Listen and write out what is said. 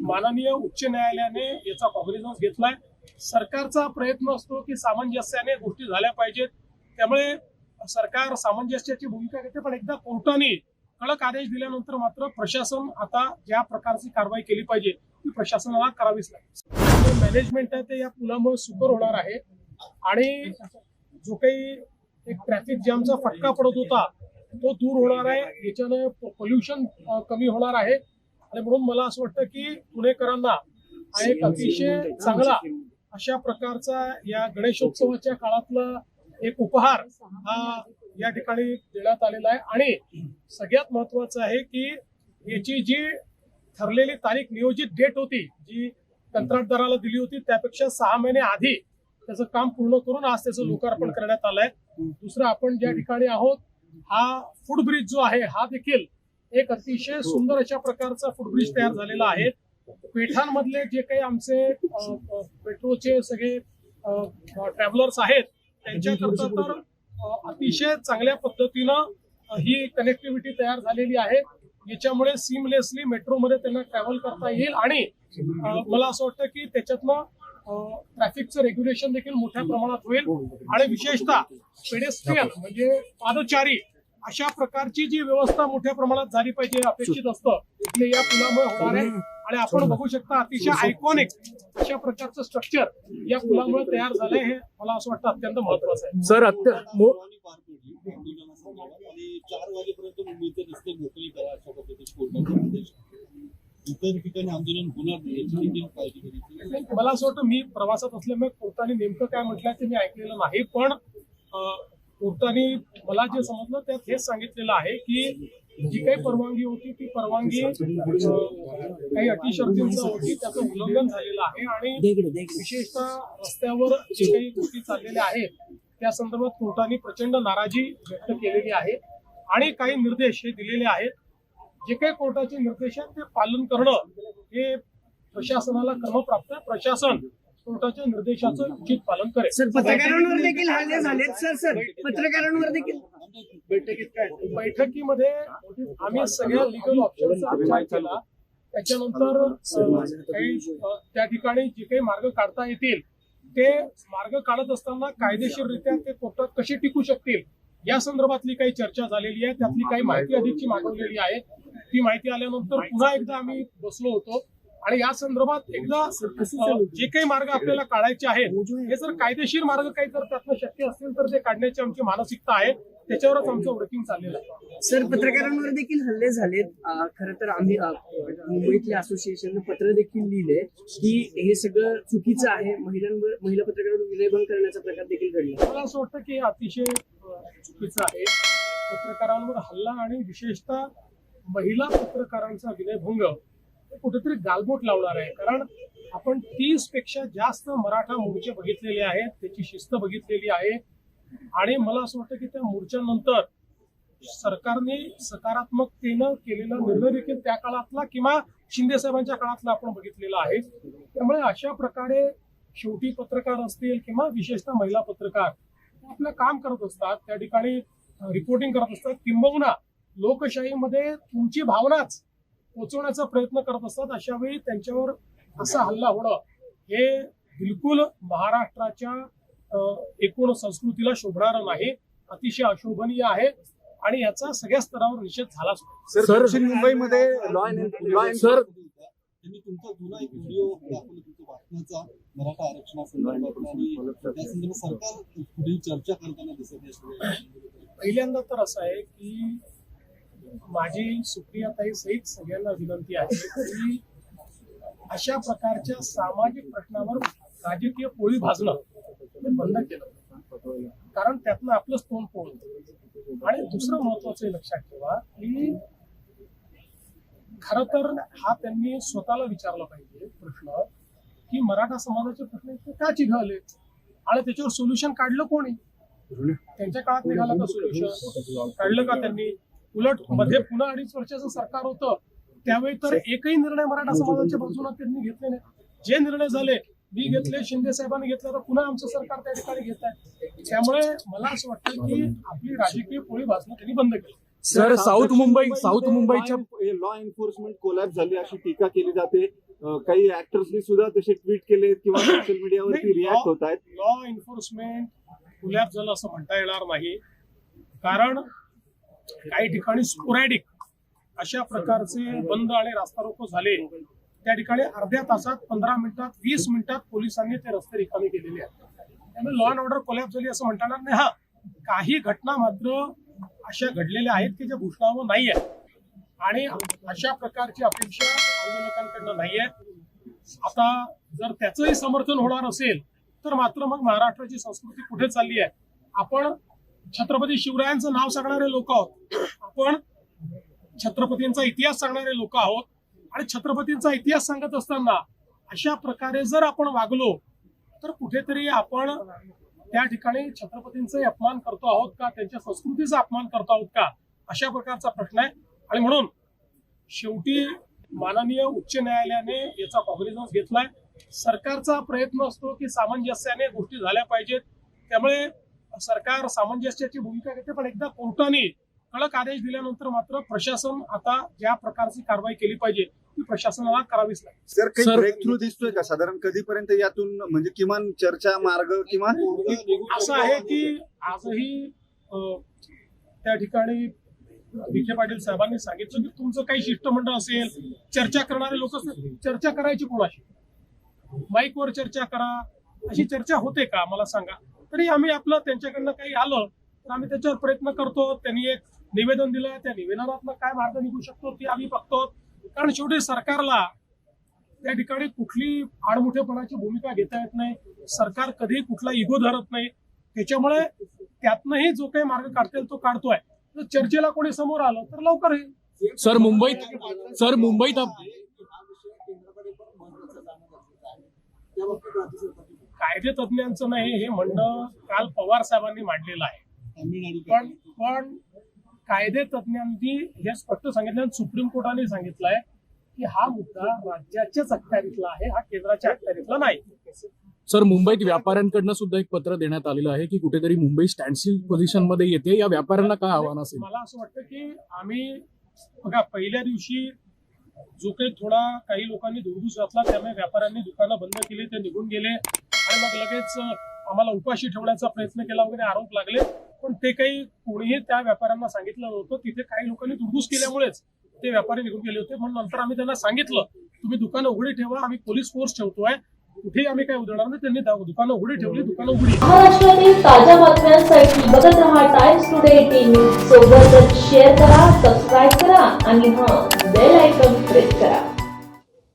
माननीय उच्च न्यायालयाने याचा कॉग्निझन्स घेतलाय. सरकारचा प्रयत्न असतो की सामंजस्याने गोष्टी झाल्या पाहिजेत. त्यामुळे सरकार सामंजस्याची भूमिका घेते पण एकदा कोर्टाने कडक आदेश दिल्यानंतर मात्र प्रशासन आता ज्या प्रकारची कारवाई केली पाहिजे ती प्रशासनाला करावीच लागेल. मॅनेजमेंट आहे ते या पुलामुळे सुकर होणार आहे. आणि जो काही एक ट्रॅफिक जॅमचा फटका पडत होता तो दूर होणार आहे. याच्यानं पोल्युशन कमी होणार आहे. आणि म्हणून मला असं वाटतं की पुणेकरांना एक अतिशय चांगला अशा प्रकारचा या गणेशोत्सवाच्या काळातला एक उपहार हा या ठिकाणी देण्यात आलेला आहे. आणि सगळ्यात महत्वाचं आहे की याची जी ठरलेली तारीख नियोजित डेट होती जी कंत्राटदाराला दिली होती त्यापेक्षा सहा महिने आधी त्याचं काम पूर्ण करून आज त्याचं लोकार्पण करण्यात आलंय. दुसरं आपण ज्या ठिकाणी आहोत हा फूड ब्रिज जो आहे हा देखील एक अतिशय सुंदर अशा प्रकारचा फूड ब्रिज तयार झालेला आहे. पेठांमधले जे काही आमचे मेट्रोचे सगळे ट्रॅव्हलर्स आहेत त्यांच्याकरता तर अतिशय चांगल्या पद्धतीनं ही कनेक्टिव्हिटी तयार झालेली आहे. याच्यामुळे सिमलेसली मेट्रोमध्ये त्यांना ट्रॅव्हल करता येईल आणि मला असं वाटतं की त्याच्यातनं ट्रॅफिकचं रेग्युलेशन देखील मोठ्या प्रमाणात होईल. आणि विशेषतः पेडेस्ट्रियन म्हणजे पादचारी अशा प्रकारची जी व्यवस्था मोठ्या प्रमाणात झाली पाहिजे अपेक्षित असतं ते या पुलामुळे होणार आहे. आणि आपण बघू शकता अतिशय आयकॉनिक अशा प्रकारचं स्ट्रक्चर या पुलामुळे तयार झालंय हे मला असं वाटतं अत्यंत महत्वाचं आहे. सर आणि चार वाजेपर्यंत मुंबईचे रस्ते मोकळे करा अशा पद्धतीचे कोर्टाचे आदेश इतर ठिकाणी आंदोलन होणार नाही याची देखील काळजी घ्यायची मला असं वाटतं मी प्रवासात असल्यामुळे कोर्टाने नेमकं काय म्हटलंय ते मी ऐकलेलं नाही पण कोर्टाने मला जे समजलं त्यात हेच सांगितलेलं आहे की जी काही परवानगी होती ती परवानगी काही अटी शर्तींचं होती त्याचं उल्लंघन झालेलं आहे आणि विशेषतः रस्त्यावर जे काही गोष्टी चाललेल्या आहेत त्या संदर्भात कोर्टाने प्रचंड नाराजी व्यक्त केलेली आहे आणि काही निर्देश हे दिलेले आहेत. जे काही कोर्टाचे निर्देश आहेत ते पालन करणं हे प्रशासनाला क्रमप्राप्त आहे. प्रशासन कोर्टाच्या निर्देशाचं उचित पालन करेल. सर पत्रकारांवर देखील हल्ले झालेत सर सर. पत्रकारांवर देखील. बैठकीत काय? बैठकीमध्ये आम्ही सगळ्या लिगल ऑप्शनचा विचार केला. त्याच्यानंतर काही त्या ठिकाणी जे काही मार्ग काढता येतील ते मार्ग काढत असताना कायदेशीररित्या ते कोर्टात कसे टिकू शकतील या संदर्भातली काही चर्चा झालेली आहे. त्यातली काही माहिती अधिकची मागवलेली आहे. ती माहिती आल्यानंतर पुन्हा एकदा आम्ही बसलो होतो. आणि या संदर्भात एकदा जे काही मार्ग आपल्याला काढायचे आहेत हे जर कायदेशीर मार्ग काही जर त्यातनं शक्य असतील तर ते काढण्याची आमची मानसिकता आहे. त्याच्यावरच आमचं वर्किंग चाललेलं आहे. सर पत्रकारांवर देखील हल्ले झालेत. खरं तर आम्ही मुंबईतल्या असोसिएशननं पत्र देखील लिहिले की हे सगळं चुकीचं आहे. महिलांवर महिला पत्रकारांवर विनयभंग करण्याचा प्रकार देखील घडला. मला असं वाटतं की हे अतिशय चुकीचं आहे. पत्रकारांवर हल्ला आणि विशेषतः महिला पत्रकारांचा विनयभंग कुठेतरी गालबोट लावणार आहे. कारण आपण तीसपेक्षा जास्त मराठा मोर्चे बघितलेले आहेत. त्याची शिस्त बघितलेली आहे. आणि मला असं वाटतं की त्या मोर्चानंतर सरकारने सकारात्मकतेनं केलेला निर्णय देखील त्या काळातला किंवा शिंदे साहेबांच्या काळातला आपण बघितलेला आहे. त्यामुळे अशा प्रकारे शेवटी पत्रकार असतील किंवा विशेषतः महिला पत्रकार आपलं काम करत असतात. त्या ठिकाणी रिपोर्टिंग करत असतात. किंबहुना लोकशाहीमध्ये तुमची भावनाच पोचवण्याचा प्रयत्न करत असतात अशा वेळी त्यांच्यावर असा हल्ला होणं हे बिलकुल महाराष्ट्राच्या एकूण संस्कृतीला शोभणारं नाही अतिशय अशोभनीय आहे आणि याचा सगळ्या स्तरावर निषेध झालाच पाहिजे. सर- दक्षिण मुंबईमध्ये सर त्यांनी तुमचा जुना एक व्हिडिओ दाखवला तुमच्या बातम्याचा मराठा आरक्षणासंदर्भात आणि त्या संदर्भात सरकार पुढील चर्चा करताना दिसत पहिल्यांदा तर असं आहे की माझी सुप्रियाताई सहित सगळ्यांना विनंती आहे की अशा प्रकारच्या सामाजिक प्रश्नावर राजकीय पोळी भाजणं हे बंद केलं. कारण त्यातनं आपलंच तोंड पोळतं आणि दुसरं महत्वाचं लक्षात ठेवा की खर तर हा त्यांनी स्वतःला विचारला पाहिजे प्रश्न की मराठा समाजाचे प्रश्न इतके का चिघळले? आणि त्याच्यावर सोल्युशन काढलं कोणी? त्यांच्या काळात निघालं का सोल्युशन काढलं का त्यांनी? उलटमध्ये पुन्हा अडीच वर्षाचं सरकार होतं त्यावेळी तर एकही निर्णय मराठा समाजाच्या बाजूने त्यांनी घेतले नाही. जे निर्णय झाले मी घेतले शिंदे साहेबांनी घेतले तर पुन्हा आमचं सरकार त्या ठिकाणी घेत आहे. त्यामुळे मला असं वाटतं की आपली राजकीय पोळी भाजणं त्यांनी बंद केली. सर साऊथ मुंबई साऊथ मुंबईच्या लॉ एन्फोर्समेंट कोलॅप झाली अशी टीका केली जाते. काही ऍक्टर्सनी सुद्धा तसे ट्विट केले किंवा सोशल मीडियावरती रिॲक्ट होत आहेत. लॉ एन्फोर्समेंट खुल्याप झालं असं म्हणता येणार नाही. कारण काही ठिकाणी स्पोरॅडिक अशा प्रकारचे बंद आणि रास्ता रोको झाले. त्या ठिकाणी अर्ध्या तासात पंधरा मिनिटात वीस मिनिटात पोलिसांनी ते रस्ते रिकामी केलेले आहेत. त्यामुळे लॉ अँड ऑर्डर कोलॅप झाली असं म्हणता येणार नाही हा काही घटना मात्र अशा घडलेल्या आहेत की ज्या घोषणावं नाही आहेत. आणि अशा प्रकारची अपेक्षा आंदोलकांकडनं नाही आहे आता जर त्याचंही समर्थन होणार असेल तर मात्र मग महाराष्ट्राची संस्कृती कुठे चालली आहे? आपण छत्रपती शिवरायांचं नाव सांगणारे लोक आहोत. आपण छत्रपतींचा इतिहास सांगणारे लोक आहोत. आणि छत्रपतींचा इतिहास सांगत असताना अशा प्रकारे जर आपण वागलो तर कुठेतरी आपण त्या ठिकाणी छत्रपतींचा अपमान करतो आहोत का? त्यांच्या संस्कृतीचा अपमान करतो आहोत का? अशा प्रकारचा प्रश्न आहे. आणि म्हणून शेवटी माननीय उच्च न्यायालयाने याचा कॉग्निझन्स घेतलाय. सरकारचा प्रयत्न असतो की सामंजस्याने गोष्टी झाल्या पाहिजेत. त्यामुळे सरकार सामंजस्याची भूमिका घेते पण एकदा कोर्टाने कडक आदेश दिल्यानंतर मात्र प्रशासन आता ज्या प्रकारची कारवाई केली पाहिजे ती प्रशासनाला करावीच लागेल. सर ब्रेक थ्रू दिसतोय का? साधारण कधीपर्यंत यातून म्हणजे किमान चर्चा मार्ग किंवा असं आहे की आजही त्या ठिकाणी विखे पाटील साहेबांनी सांगितलं की तुमचं काही शिष्टमंडळ असेल चर्चा करणारे लोक असतील चर्चा करायची कोणाशी? माईकवर चर्चा करा. अशी चर्चा होते का? मला सांगा. तरी आम्ही आपलं त्यांच्याकडनं काही आलं तर आम्ही त्याच्यावर प्रयत्न करतो. त्यांनी एक निवेदन दिलं त्या निवेदनातनं काय मार्ग निघू शकतो ते आम्ही बघतो. कारण शेवटी सरकारला त्या ठिकाणी कुठली आडमुठेपणाची भूमिका घेता येत नाही. सरकार कधीही कुठला इगो धरत नाही. त्याच्यामुळे त्यातनंही जो काही मार्ग काढता येईल तो काढतोय. तर चर्चेला कोणी समोर आलं तर लवकर येईल. सर मुंबईत सर मुंबईत कायदे तज्ज्ञांचं नाही हे म्हणणं काल पवार साहेबांनी मांडलेलं आहे. पण पण कायदे तज्ज्ञांनी हे स्पष्ट सांगितलं आणि सुप्रीम कोर्टाने सांगितलंय की हा मुद्दा राज्याच्याच अखत्यारीतला आहे हा केंद्राच्या अखत्यारीतला नाही. सर मुंबईत व्यापाऱ्यांकडनं सुद्धा एक पत्र देण्यात आलेलं आहे की कुठेतरी मुंबई स्टँडस्टिल पोझिशनमध्ये येते. या व्यापाऱ्यांना काय आव्हान असेल? मला असं वाटतं की आम्ही बघा पहिल्या दिवशी जो काही थोडा काही लोकांनी दुर्गुस घातला त्यामुळे व्यापाऱ्यांनी दुकानं बंद केली ते निघून गेले. आणि मग लगेच आम्हाला उपाशी ठेवण्याचा प्रयत्न केला वगैरे आरोप लागले. पण ते काही कोणीही त्या व्यापाऱ्यांना सांगितलं नव्हतं. तिथे काही लोकांनी दुर्दूस केल्यामुळेच ते व्यापारी निघून गेले होते. म्हणून नंतर आम्ही त्यांना सांगितलं तुम्ही दुकानं उघडी ठेवा आम्ही पोलीस फोर्स ठेवतोय. कुठेही आम्ही काय उधळणार नाही. त्यांनी दा- दुकानं उघडी ठेवली दुकानं उघडी. महाराष्ट्रातील ताज्या बातम्यांसाठी बघत राहा टाइम्स टुडे सोबतच शेअर करा सबस्क्राईब करा आणि हा बेल आयकॉन प्रेस करा.